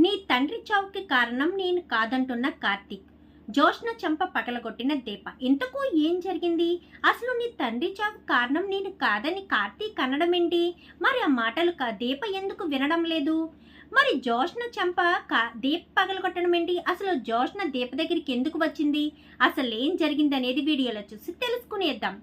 నీ తండ్రి చావుకి కారణం నేను కాదంటున్న కార్తీక్. జోష్న చెంప పగలగొట్టిన దీప. ఇంతకు ఏం జరిగింది? అసలు నీ తండ్రి చావు కారణం నేను కాదని కార్తీక్ అనడం ఏంటి మరి ఆ మాటలు కా- దీప ఎందుకు వినడం లేదు? మరి జోష్న చెంప కా- దీప పగలగొట్టడం ఏంటి అసలు జోష్న దీప దగ్గరికి ఎందుకు వచ్చింది? అసలు ఏం జరిగింది అనేది వీడియోలో చూసి తెలుసుకునేద్దాం.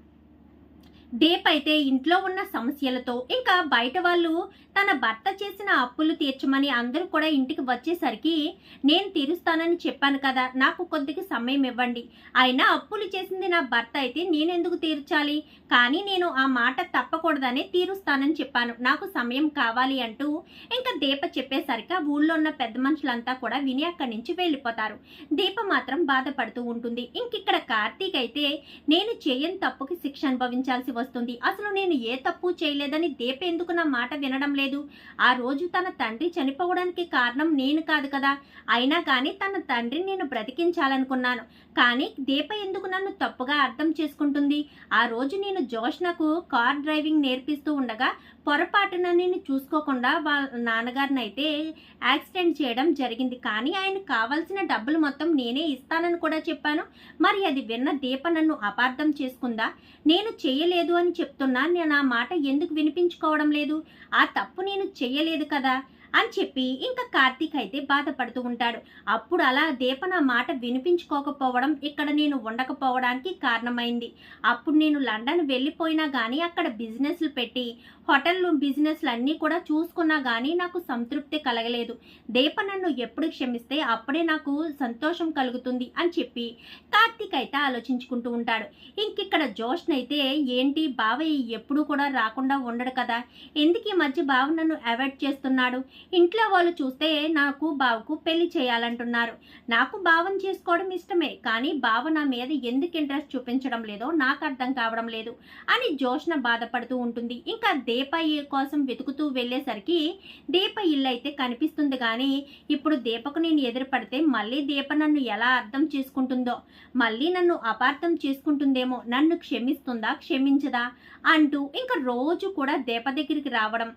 దీప్ అయితే ఇంట్లో ఉన్న సమస్యలతో ఇంకా బయట వాళ్ళు తన భర్త చేసిన అప్పులు తీర్చమని అందరూ కూడా ఇంటికి వచ్చేసరికి నేను తీరుస్తానని చెప్పాను కదా నాకు కొద్దిగా సమయం ఇవ్వండి. అయినా అప్పులు చేసింది నా భర్త అయితే నేనెందుకు తీర్చాలి? కానీ నేను ఆ మాట తప్పకూడదనే తీరుస్తానని చెప్పాను. నాకు సమయం కావాలి అంటూ ఇంకా దీప చెప్పేసరికి ఆ ఊళ్ళో ఉన్న పెద్ద మనుషులంతా కూడా విని అక్కడి నుంచి వెళ్ళిపోతారు. దీప మాత్రం బాధపడుతూ ఉంటుంది. ఇంక ఇక్కడ కార్తీక్ అయితే నేను చేయని తప్పుకి శిక్ష అనుభవించాల్సి వస్తుంది. అసలు నేను ఏ తప్పు చేయలేదని దీప ఎందుకు నా మాట వినడం లేదు? ఆ రోజు తన తండ్రి చనిపోవడానికి కారణం నేను కాదు కదా. అయినా కానీ తన తండ్రిని నేను బ్రతికించాలనుకున్నాను. కానీ దీప ఎందుకు నన్ను తప్పుగా అర్థం చేసుకుంటుంది? ఆ రోజు నేను జోష్నకు కార్ డ్రైవింగ్ నేర్పిస్తూ ఉండగా పొరపాటున నేను చూసుకోకుండా వాళ్ళ నాన్నగారిని అయితే యాక్సిడెంట్ చేయడం జరిగింది. కానీ ఆయన కావాల్సిన డబ్బులు మొత్తం నేనే ఇస్తానని కూడా చెప్పాను. మరి అది విన్న దీప నన్ను అపార్థం చేసుకుందా? నేను చేయలేదు. అని చెప్తున్నా నేను ఆ మాట ఎందుకు వినిపించుకోవడం లేదు? ఆ తప్పు నేను చెయ్యలేదు కదా. అని చెప్పి ఇంకా కార్తీక్ అయితే బాధపడుతూ ఉంటాడు. అప్పుడు అలా దీప నా మాట వినిపించుకోకపోవడం ఇక్కడ నేను ఉండకపోవడానికి కారణమైంది. అప్పుడు నేను లండన్ వెళ్ళిపోయినా కానీ అక్కడ బిజినెస్లు పెట్టి హోటల్ బిజినెస్లు అన్నీ కూడా చూసుకున్నా కానీ నాకు సంతృప్తి కలగలేదు. దీప నన్ను ఎప్పుడు క్షమిస్తే అప్పుడే నాకు సంతోషం కలుగుతుంది అని చెప్పి కార్తీక్ అయితే ఆలోచించుకుంటూ ఉంటాడు. ఇంకిక్కడ జోష్న్ అయితే ఏంటి బావయ్య ఎప్పుడు కూడా రాకుండా ఉండడు కదా? ఎందుకు ఈ మధ్య బావ నన్ను అవాయిడ్ చేస్తున్నాడు? ఇంట్లో వాళ్ళు చూస్తే నాకు బావకు పెళ్ళి చేయాలంటున్నారు. నాకు భావం చేసుకోవడం ఇష్టమే కానీ బావ నా మీద ఎందుకు ఇంట్రెస్ట్ చూపించడం లేదో నాకు అర్థం కావడం లేదు అని జోష్న బాధపడుతూ ఉంటుంది. ఇంకా దీప కోసం వెతుకుతూ వెళ్ళేసరికి దీప ఇల్లు అయితే కనిపిస్తుంది కానీ ఇప్పుడు దీపకు నేను ఎదురుపడితే మళ్ళీ దీప నన్ను ఎలా అర్థం చేసుకుంటుందో మళ్ళీ నన్ను అపార్థం చేసుకుంటుందేమో నన్ను క్షమిస్తుందా క్షమించదా అంటూ ఇంకా రోజు కూడా దీప దగ్గరికి రావడం.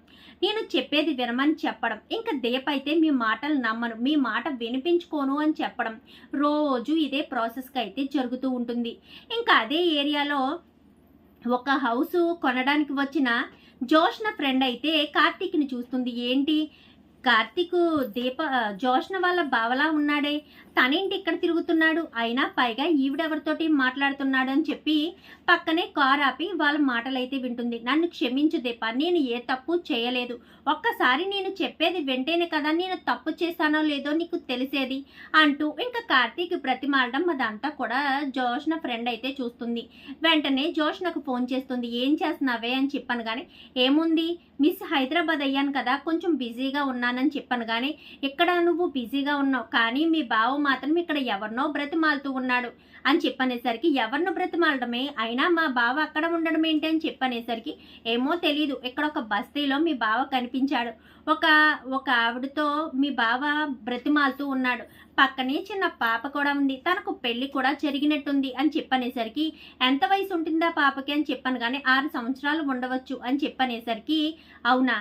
నేను చెప్పేది వినమని చెప్పడం ఇంకా దీప అయితే మీ మాటలు నమ్మను మీ మాట వినిపించుకోను అని చెప్పడం రోజు ఇదే ప్రాసెస్కి అయితే జరుగుతూ ఉంటుంది. ఇంకా అదే ఏరియాలో ఒక హౌస్ కొనడానికి వచ్చిన జోష్న ఫ్రెండ్ అయితే కార్తీక్ని చూస్తుంది. ఏంటి? కార్తీక్ దీప జోష్న వాళ్ళ బావలా ఉన్నాడే. తనేంటి ఇక్కడ తిరుగుతున్నాడు? అయినా పైగా ఈవిడెవరితోటి మాట్లాడుతున్నాడు అని చెప్పి పక్కనే కార్ ఆపి వాళ్ళ మాటలైతే వింటుంది. నన్ను క్షమించు దీప నేను ఏ తప్పు చేయలేదు. ఒక్కసారి నేను చెప్పేది వింటేనే కదా నేను తప్పు చేశానో లేదో నీకు తెలిసేది అంటూ ఇంకా కార్తీక్ ప్రతిమాడడం అదంతా కూడా జోష్న ఫ్రెండ్ అయితే చూస్తుంది. వెంటనే జోష్నకు ఫోన్ చేస్తుంది. ఏం చేస్తున్నావే అని చెప్పాను కానీ ఏముంది? మిస్ హైదరాబాద్ అయ్యాను కదా కొంచెం బిజీగా ఉన్నాను ఉన్నానని చెప్పాను. కానీ ఇక్కడ నువ్వు బిజీగా ఉన్నావు. కానీ మీ బావ మాత్రం ఇక్కడ ఎవరినో బ్రతిమాలుతూ ఉన్నాడు అని చెప్పనేసరికి ఎవరినో బ్రతిమాలడమే? అయినా మా బావ అక్కడ ఉండడం ఏంటి అని చెప్పనేసరికి ఏమో తెలీదు. ఇక్కడ ఒక బస్తీలో మీ బావ కనిపించాడు. ఒక ఒక ఆవిడతో మీ బావ బ్రతిమాలుతూ ఉన్నాడు. పక్కనే చిన్న పాప కూడా ఉంది. తనకు పెళ్ళి కూడా జరిగినట్టుంది అని చెప్పనేసరికి ఎంత వయసు ఉంటుందా పాపకి అని చెప్పాను. కానీ ఆరు సంవత్సరాలు ఉండవచ్చు అని చెప్పనేసరికి అవునా?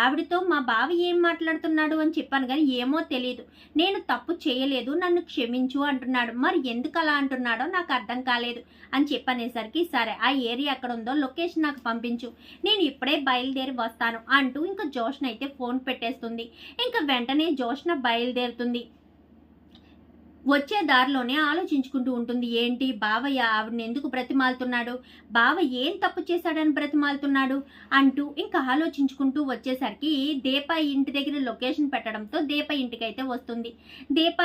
ఆవిడతో మా బావ ఏం మాట్లాడుతున్నాడు అని చెప్పాను కానీ ఏమో తెలియదు నేను తప్పు చేయలేదు నన్ను క్షమించు అంటున్నాడు. మరి ఎందుకు అలా అంటున్నాడో నాకు అర్థం కాలేదు అని చెప్పనేసరికి సరే ఆ ఏరియా ఎక్కడ ఉందో లొకేషన్ నాకు పంపించు. నేను ఇప్పుడే బయలుదేరి వస్తాను అంటూ ఇంకా జోష్న అయితే ఫోన్ పెట్టేస్తుంది. ఇంకా వెంటనే జోష్న బయలుదేరుతుంది. వచ్చే దారిలోనే ఆలోచించుకుంటూ ఉంటుంది ఏంటి బావయ్య ఆవిడని ఎందుకు బ్రతిమాలుతున్నాడు? బావ ఏం తప్పు చేశాడని బ్రతిమాలుతున్నాడు? అంటూ ఇంకా ఆలోచించుకుంటూ వచ్చేసరికి దీప ఇంటి దగ్గర లొకేషన్ పెట్టడంతో దీప ఇంటికి అయితే వస్తుంది. దీప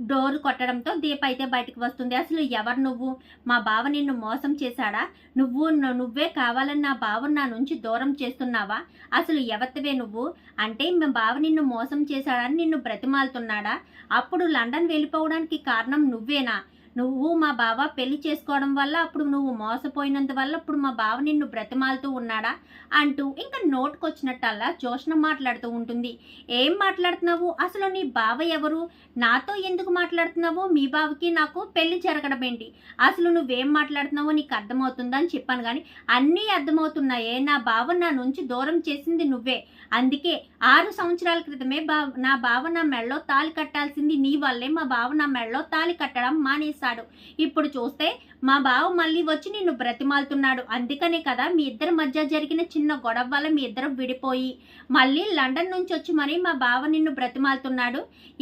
డోర్ కొట్టడంతో దీప అయితే బయటకు వస్తుంది. అసలు ఎవరు నువ్వు? మా బావ నిన్ను మోసం చేశాడా? నువ్వు నువ్వే కావాలని నా బావ నా నుంచి దూరం చేస్తున్నావా? అసలు ఎవరివే నువ్వు? అంటే మా బావ నిన్ను మోసం చేశాడని నిన్ను బ్రతిమాలుతున్నాడా? అప్పుడు లండన్ వెళ్ళిపోవడానికి కారణం నువ్వేనా? నువ్వు మా బావ పెళ్ళి చేసుకోవడం వల్ల అప్పుడు నువ్వు మోసపోయినందువల్ల ఇప్పుడు మా బావ నిన్ను బ్రతిమాలుతూ ఉన్నాడా అంటూ ఇంకా నోటుకొచ్చినట్టల్లా జోష్ణ మాట్లాడుతూ ఉంటుంది. ఏం మాట్లాడుతున్నావు? అసలు నీ బావ ఎవరు? నాతో ఎందుకు మాట్లాడుతున్నావు? మీ బావకి నాకు పెళ్ళి జరగడం ఏంటి? అసలు నువ్వేం మాట్లాడుతున్నావో నీకు అర్థమవుతుందా అని చెప్పాను కానీ అన్నీ అర్థమవుతున్నాయే. నా బావ నా నుంచి దూరం చేసింది నువ్వే. అందుకే ఆరు సంవత్సరాల క్రితమే బా నా బావ నా మెళ్ళలో తాలి కట్టాల్సింది నీ వల్లే. మా బావ నా మెళ్ళలో తాలి కట్టడం మానేశాడు ఇప్పుడు చూస్తే మా బావ మళ్ళీ వచ్చి నిన్ను బ్రతిమాలుతున్నాడు. అందుకనే కదా మీ ఇద్దరి మధ్య జరిగిన చిన్న గొడవ వల్ల మీ ఇద్దరు విడిపోయి మళ్ళీ లండన్ నుంచి వచ్చి మరీ మా బావ నిన్ను బ్రతిమాలుతున్నాడు.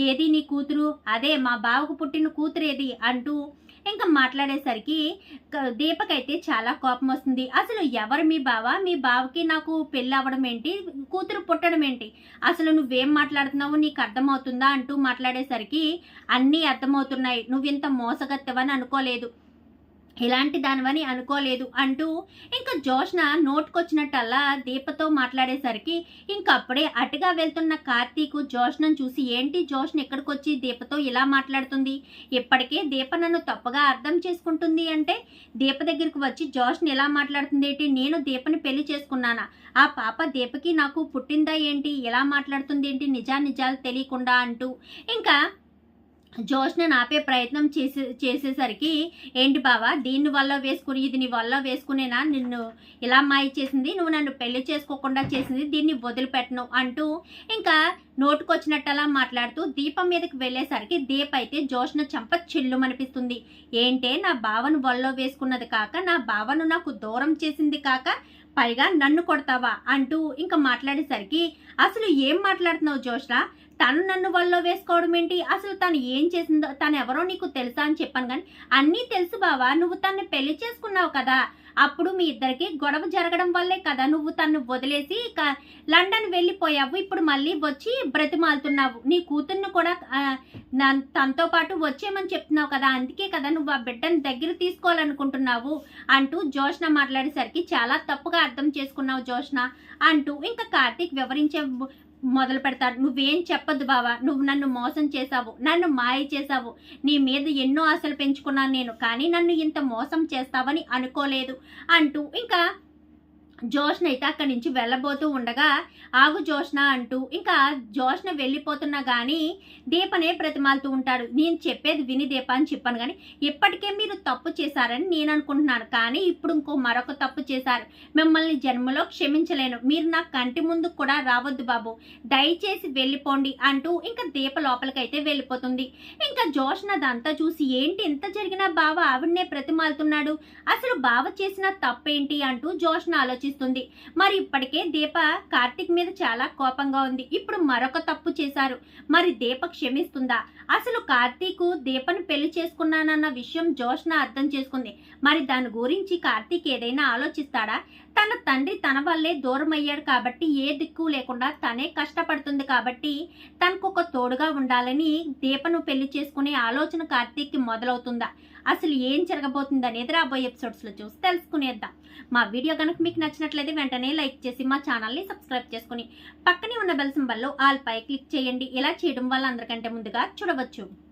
ఏది నీ కూతురు? అదే మా బావకు పుట్టిన కూతురు ఏది అంటూ ఇంకా మాట్లాడేసరికి దీపకైతే చాలా కోపం వస్తుంది. అసలు ఎవరు మీ బావ? మీ బావకి నాకు పెళ్ళి అవ్వడం ఏంటి? కూతురు పుట్టడం ఏంటి? అసలు నువ్వేం మాట్లాడుతున్నావు? నీకు అర్థమవుతుందా? అంటూ మాట్లాడేసరికి అన్నీ అర్థమవుతున్నాయి. నువ్వు ఇంత మోసగత్తవని అనుకోలేదు. ఇలాంటి దానివని అనుకోలేదు అంటూ ఇంకా జోష్న నోటుకొచ్చినట్టల్లా దీపతో మాట్లాడేసరికి ఇంకప్పుడే అటుగా వెళ్తున్న కార్తీకు జోష్నను చూసి ఏంటి జోష్న ఎక్కడికి వచ్చి దీపతో ఇలా మాట్లాడుతుంది? ఇప్పటికే దీప నన్ను తప్పుగా అర్థం చేసుకుంటుంది అంటే దీప దగ్గరికి వచ్చి జోష్న ఎలా మాట్లాడుతుంది ఏంటి నేను దీపని పెళ్ళి చేసుకున్నానా? ఆ పాప దీపకి నాకు పుట్టిందా ఏంటి? ఎలా మాట్లాడుతుంది ఏంటి నిజా నిజాలు తెలియకుండా అంటూ ఇంకా జోష్న ఆపే ప్రయత్నం చేసే చేసేసరికి ఏంటి బావా దీన్ని వల్ల వేసుకుని ఇది నీ వల్ల వేసుకునేనా? నిన్ను ఇలా మాయ చేసింది నువ్వు నన్ను పెళ్ళి చేసుకోకుండా చేసింది దీన్ని వదిలిపెట్టను అంటూ ఇంకా నోటుకొచ్చినట్టలా మాట్లాడుతూ దీపం మీదకి వెళ్ళేసరికి దీప అయితే జోష్న చంప చిల్లుమనిపిస్తుంది. ఏంటే నా బావను వల్ల వేసుకున్నది కాక నా బావను నాకు దూరం చేసింది కాక పైగా నన్ను కొడతావా అంటూ ఇంకా మాట్లాడేసరికి అసలు ఏం మాట్లాడుతున్నావు జోష్రా? తను నన్ను వల్ల వేసుకోవడం ఏంటి? అసలు తను ఏం చేసిందో తను ఎవరో నీకు తెలుసా? అని చెప్పాను కానీ అన్నీ తెలుసు బావా నువ్వు తను పెళ్ళి చేసుకున్నావు కదా. అప్పుడు మీ ఇద్దరికి గొడవ జరగడం వల్లే కదా నువ్వు తను వదిలేసి లండన్ వెళ్ళిపోయావు. ఇప్పుడు మళ్ళీ వచ్చి బ్రతిమాలుతున్నావు. నీ కూతుర్ని కూడా తనతో పాటు వచ్చేయమని చెప్తున్నావు కదా. అందుకే కదా నువ్వు ఆ బిడ్డను దగ్గర తీసుకోవాలనుకుంటున్నావు అంటూ జోష్న మాట్లాడేసరికి చాలా తప్పుగా అర్థం చేసుకున్నావు జోష్న అంటూ. ఇంకా కార్తీక్ వివరించే మొదలు పెడతాడు. నువ్వేం చెప్పద్దు బావా నువ్వు నన్ను మోసం చేశావు నన్ను మాయ చేశావు. నీ మీద ఎన్నో ఆశలు పెంచుకున్నాను నేను కానీ నన్ను ఇంత మోసం చేస్తావని అనుకోలేదు అంటూ ఇంకా జోష్న అయితే అక్కడి నుంచి వెళ్ళబోతూ ఉండగా ఆగు జోష్న అంటూ ఇంకా జోష్న వెళ్ళిపోతున్నా కానీ దీపనే ప్రతిమాలుతూ ఉంటాడు. నేను చెప్పేది విని దీప అని చెప్పాను కానీ ఇప్పటికే మీరు తప్పు చేశారని నేను అనుకుంటున్నాను. కానీ ఇప్పుడు ఇంకో మరొక తప్పు చేశారు. మిమ్మల్ని జన్మలో క్షమించలేను. మీరు నా కంటి ముందు కూడా రావద్దు బాబు. దయచేసి వెళ్ళిపోండి అంటూ ఇంకా దీప లోపలికైతే వెళ్ళిపోతుంది. ఇంకా జోష్న అదంతా చూసి ఏంటి ఇంత జరిగినా బావ ఆవిడనే ప్రతిమాలుతున్నాడు? అసలు బావ చేసిన తప్పేంటి? అంటూ జోష్న ఆలోచిస్తుంది మరి ఇప్పటికే దీప కార్తిక్ మీద చాలా కోపంగా ఉంది. ఇప్పుడు మరొక తప్పు చేశారు. మరి దీప క్షమిస్తుందా? అసలు కార్తీక్ దీపను పెళ్ళి చేసుకున్నానన్న విషయం జోష్న అర్థం చేసుకుంది. మరి దాని గురించి కార్తీక్ ఏదైనా ఆలోచిస్తాడా? తన తండ్రి తన వల్లే దూరం అయ్యాడు కాబట్టి ఏ దిక్కు లేకుండా తనే కష్టపడుతుంది కాబట్టి తనకు ఒక తోడుగా ఉండాలని దీపను పెళ్ళి చేసుకునే ఆలోచన కార్తీక్కి మొదలవుతుందా? అసలు ఏం జరగబోతుంది అనేది రాబోయే ఎపిసోడ్స్లో చూసి తెలుసుకునేద్దాం. మా వీడియో కనుక మీకు నచ్చినట్లయితే వెంటనే లైక్ చేసి మా ఛానల్ని సబ్స్క్రైబ్ చేసుకుని పక్కనే ఉన్న బెల్ సింబల్లో ఆల్ పై క్లిక్ చేయండి. ఇలా చేయడం వల్ల అందరికంటే ముందుగా చూడవచ్చు. anlatıyorum.